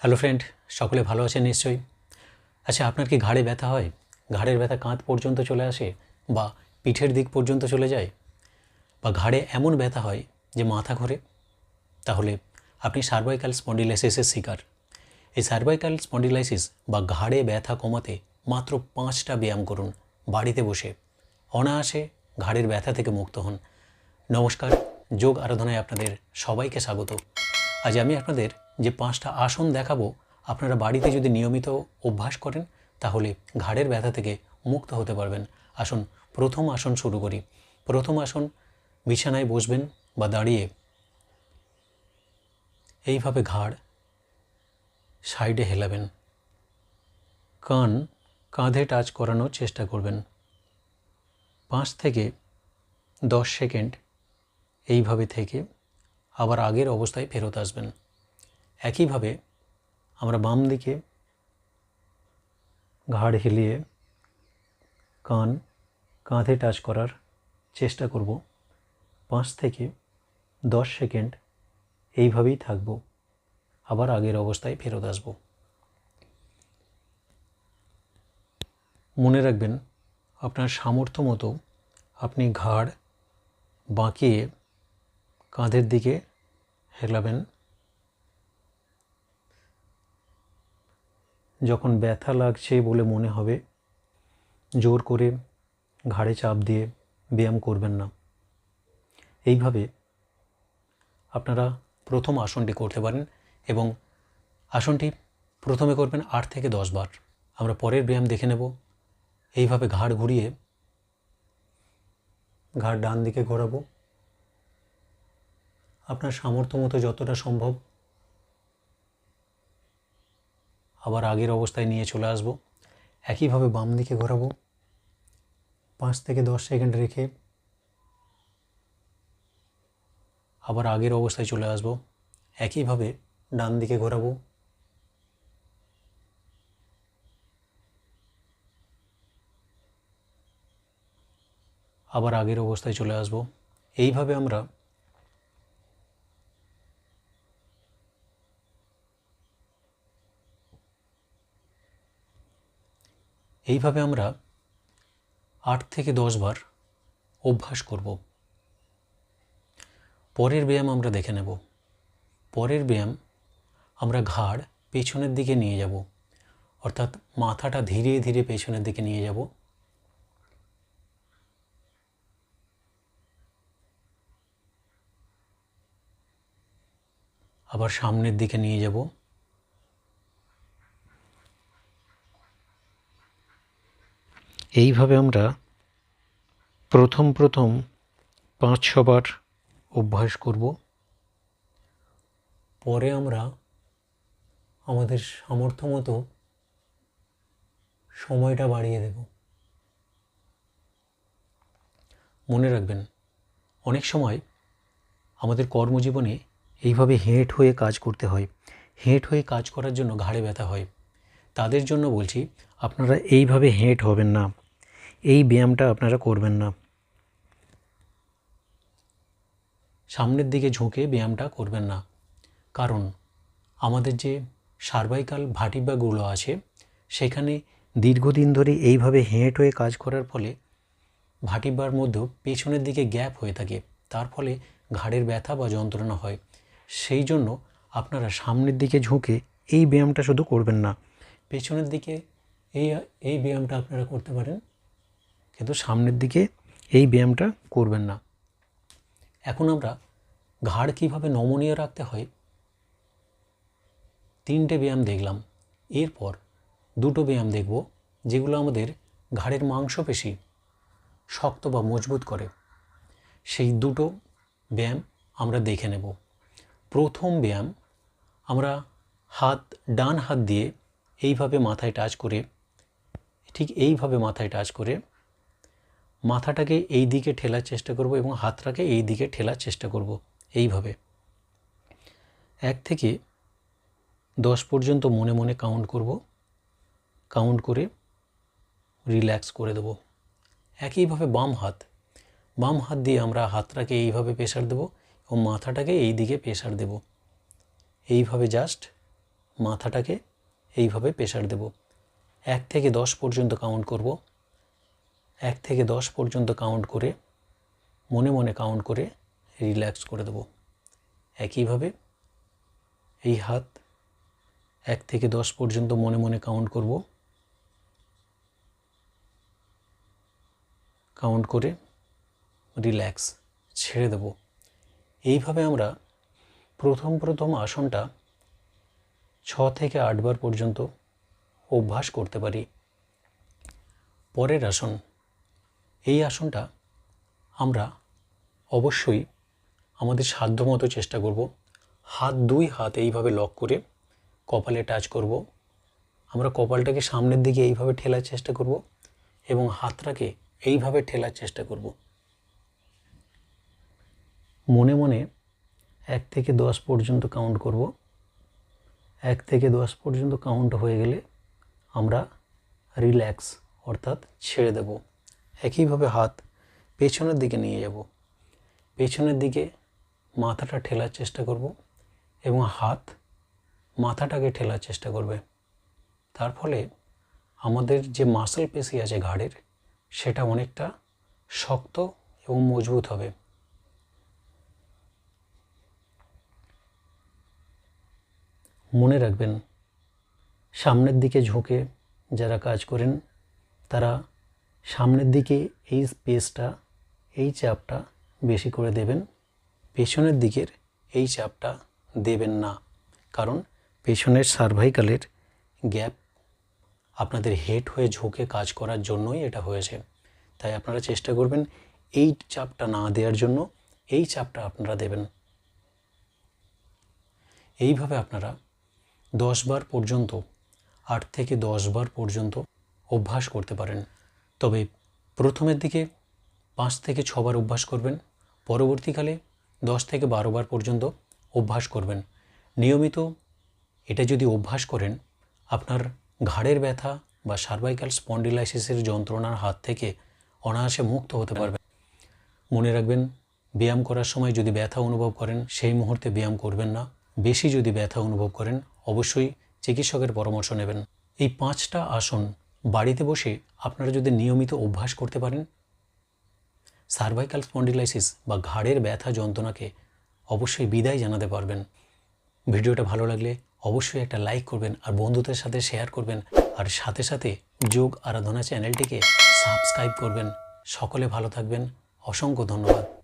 Hello friend, সকলে ভালো আছেন নিশ্চয়ই? আচ্ছা আপনার কি ঘাড়ে ব্যথা হয়? ঘাড়ের ব্যথা কাঁধ পর্যন্ত চলে আসে বা পিঠের দিক পর্যন্ত চলে যায়? বা ঘাড়ে এমন ব্যথা হয় যে মাথা ঘোরে? তাহলে আপনি সার্ভাইকাল স্পন্ডিলাইসিসের শিকার। এই সার্ভাইকাল স্পন্ডিলাইসিস বা ঘাড়ে ব্যথা কমাতে মাত্র পাঁচটা ব্যায়াম করুন বাড়িতে বসে। অনায়াসে ঘাড়ের ব্যথা থেকে মুক্ত হন। নমস্কার, যোগ আরাধনায় আপনাদের সবাইকে স্বাগত। আজ আমি আপনাদের যে পাঁচটা আসন দেখাবো, আপনারা বাড়িতে যদি নিয়মিত অভ্যাস করেন, তাহলে ঘাড়ের ব্যথা থেকে মুক্ত হতে পারবেন। আসুন, প্রথম আসন শুরু করি। প্রথম আসন, বিছানায় বসবেন বা দাঁড়িয়ে। এইভাবে ঘাড় সাইডে হেলাবেন। কান কাঁধে টাচ করানোর চেষ্টা করবেন। পাঁচ থেকে দশ সেকেন্ড এইভাবে থেকে আবার আগের অবস্থায় ফেরত আসবেন। একইভাবে আমরা বাম দিকে ঘাড় হেলিয়ে কান, কাঁধে টাচ করার চেষ্টা করব। পাঁচ থেকে দশ সেকেন্ড এইভাবেই থাকব। আবার আগের অবস্থায় ফেরত আসব। মনে রাখবেন, আপনার সামর্থ্য মতো আপনি ঘাড় বাঁকিয়ে কাঁধের দিকে হেলাবেন। যখন ব্যথা লাগছে বলে মনে হবে, জোর করে ঘাড়ে চাপ দিয়ে ব্যায়াম করবেন না। এইভাবে আপনারা প্রথম আসনটি করতে পারেন এবং আসনটি প্রথমে করবেন আট থেকে দশ বার। আমরা পরের ব্যায়াম দেখে নেব। এইভাবে ঘাড় ঘুরিয়ে ঘাড় ডান দিকে ঘোরাবো। আপনার সামর্থ্য মতো যতটা সম্ভব আবার আগের অবস্থায় নিয়ে চলে আসব। একইভাবে বাম দিকে ঘোরাবো। পাঁচ থেকে দশ সেকেন্ড রেখে আবার আগের অবস্থায় চলে আসব। একইভাবে ডান দিকে ঘোরাবো। আবার আগের অবস্থায় চলে আসব। এইভাবে আমরা এইভাবে আমরা আট থেকে দশ বার অভ্যাস করব। পরের ব্যায়াম আমরা দেখে নেব। পরের ব্যায়াম আমরা ঘাড় পেছনের দিকে নিয়ে যাব, অর্থাৎ মাথাটা ধীরে ধীরে পেছনের দিকে নিয়ে যাব। আবার সামনের দিকে নিয়ে যাব। এইভাবে আমরা প্রথম প্রথম পাঁচ ছবার অভ্যাস করব। পরে আমরা আমাদের সামর্থ্য মতো সময়টা বাড়িয়ে দেব। মনে রাখবেন, অনেক সময় আমাদের কর্মজীবনে এইভাবে হেঁট হয়ে কাজ করতে হয়। হেঁট হয়ে কাজ করার জন্য ঘাড়ে ব্যথা হয়। তাদের জন্য বলছি, আপনারা এইভাবে হেঁট হবেন না। এই ব্যায়ামটা আপনারা করবেন না। সামনের দিকে ঝুঁকে ব্যায়ামটা করবেন না। কারণ আমাদের যে সার্ভাইকাল ভাটিবাগুলো আছে, সেখানে দীর্ঘদিন ধরে এইভাবে হেঁট হয়ে কাজ করার ফলে ভাটিবার মধ্যেও পেছনের দিকে গ্যাপ হয়ে থাকে। তার ফলে ঘাড়ের ব্যথা বা যন্ত্রণা হয়। সেই জন্য আপনারা সামনের দিকে ঝুঁকে এই ব্যায়ামটা শুধু করবেন না। পেছনের দিকে এই এই ব্যায়ামটা আপনারা করতে পারেন। কিন্তু সামনের দিকে এই ব্যায়ামটা করবেন না। এখন আমরা ঘাড় কীভাবে নমনীয় রাখতে হয়, তিনটে ব্যায়াম দেখলাম। এরপর দুটো ব্যায়াম দেখব, যেগুলো আমাদের ঘাড়ের মাংসপেশি শক্ত বা মজবুত করে। সেই দুটো ব্যায়াম আমরা দেখে নেব। প্রথম ব্যায়াম আমরা হাত, ডান হাত দিয়ে এইভাবে মাথায় টাচ করে, ঠিক এইভাবে মাথায় টাচ করে মাথাটাকে এই দিকে ঠেলার চেষ্টা করব এবং হাতটাকে এই দিকে ঠেলার চেষ্টা করব এইভাবে। এক থেকে দশ পর্যন্ত মনে মনে কাউন্ট করব কাউন্ট করে রিল্যাক্স করে দেব। একইভাবে বাম হাত বাম হাত দিয়ে আমরা হাতটাকে এইভাবে প্রেশার দেব এবং মাথাটাকে এই দিকে প্রেশার দেব। এইভাবে জাস্ট মাথাটাকে এইভাবে প্রেশার দেব। এক থেকে দশ পর্যন্ত কাউন্ট করব। এক থেকে দশ পর্যন্ত কাউন্ট করে মনে মনে কাউন্ট করে রিল্যাক্স করে দেব। একইভাবে এই হাত এক থেকে দশ পর্যন্ত মনে মনে কাউন্ট করব। কাউন্ট করে রিল্যাক্স ছেড়ে দেব। এইভাবে আমরা প্রথম প্রথম আসনটা ছ থেকে আটবার পর্যন্ত অভ্যাস করতে পারি। পরের আসন, এই আসনটা আমরা অবশ্যই আমাদের সাধ্যমতো চেষ্টা করব। হাত দুই হাত এইভাবে লক করে কপালে টাচ করব। আমরা কপালটাকে সামনের দিকে এইভাবে ঠেলার চেষ্টা করব এবং হাতটাকে এইভাবে ঠেলার চেষ্টা করব। মনে মনে এক থেকে দশ পর্যন্ত কাউন্ট করব। এক থেকে দশ পর্যন্ত কাউন্ট হয়ে গেলে আমরা রিল্যাক্স অর্থাৎ ছেড়ে দেব। একইভাবে হাত পেছনের দিকে নিয়ে যাব। পেছনের দিকে মাথাটা ঠেলার চেষ্টা করব এবং হাত মাথাটাকে ঠেলার চেষ্টা করবে। তার ফলে আমাদের যে মাসেল পেশি আছে ঘাড়ের, সেটা অনেকটা শক্ত এবং মজবুত হবে। মনে রাখবেন, সামনের দিকে ঝুঁকে যারা কাজ করেন, তারা সামনের দিকে এই স্পেসটা এই চাপটা বেশি করে দেবেন। পেছনের দিকের এই চাপটা দেবেন না। কারণ পেছনের সার্ভাইকালের গ্যাপ আপনাদের হেড হয়ে ঝুঁকে কাজ করার জন্যই এটা হয়েছে। তাই আপনারা চেষ্টা করবেন এই চাপটা না দেওয়ার জন্য এই চাপটা আপনারা দেবেন। এইভাবে আপনারা দশ বার পর্যন্ত, আট থেকে দশ বার পর্যন্ত অভ্যাস করতে পারেন। তবে প্রথমের দিকে পাঁচ থেকে ছবার অভ্যাস করবেন, পরবর্তীকালে দশ থেকে বারো বার পর্যন্ত অভ্যাস করবেন। নিয়মিত এটা যদি অভ্যাস করেন, আপনার ঘাড়ের ব্যথা বা সার্ভাইকাল স্পন্ডিলাইসিসের যন্ত্রণার হাত থেকে অনায়াসে মুক্ত হতে পারবেন। মনে রাখবেন, ব্যায়াম করার সময় যদি ব্যথা অনুভব করেন, সেই মুহূর্তে ব্যায়াম করবেন না। বেশি যদি ব্যথা অনুভব করেন, অবশ্যই চিকিৎসকের পরামর্শ নেবেন। এই পাঁচটা আসন বাড়িতে বসে আপনারা যদি নিয়মিত অভ্যাস করতে পারেন সার্ভাইকাল স্পন্ডিলাইসিস বা ঘাড়ের ব্যথা যন্ত্রণাকে অবশ্যই বিদায় জানাতে পারবেন। ভিডিওটা ভালো লাগলে অবশ্যই একটা লাইক করবেন আর বন্ধুদের সাথে শেয়ার করবেন। আর সাথে সাথে যোগ আরাধনা চ্যানেলটিকে সাবস্ক্রাইব করবেন। সকলে ভালো থাকবেন। অসংখ্য ধন্যবাদ।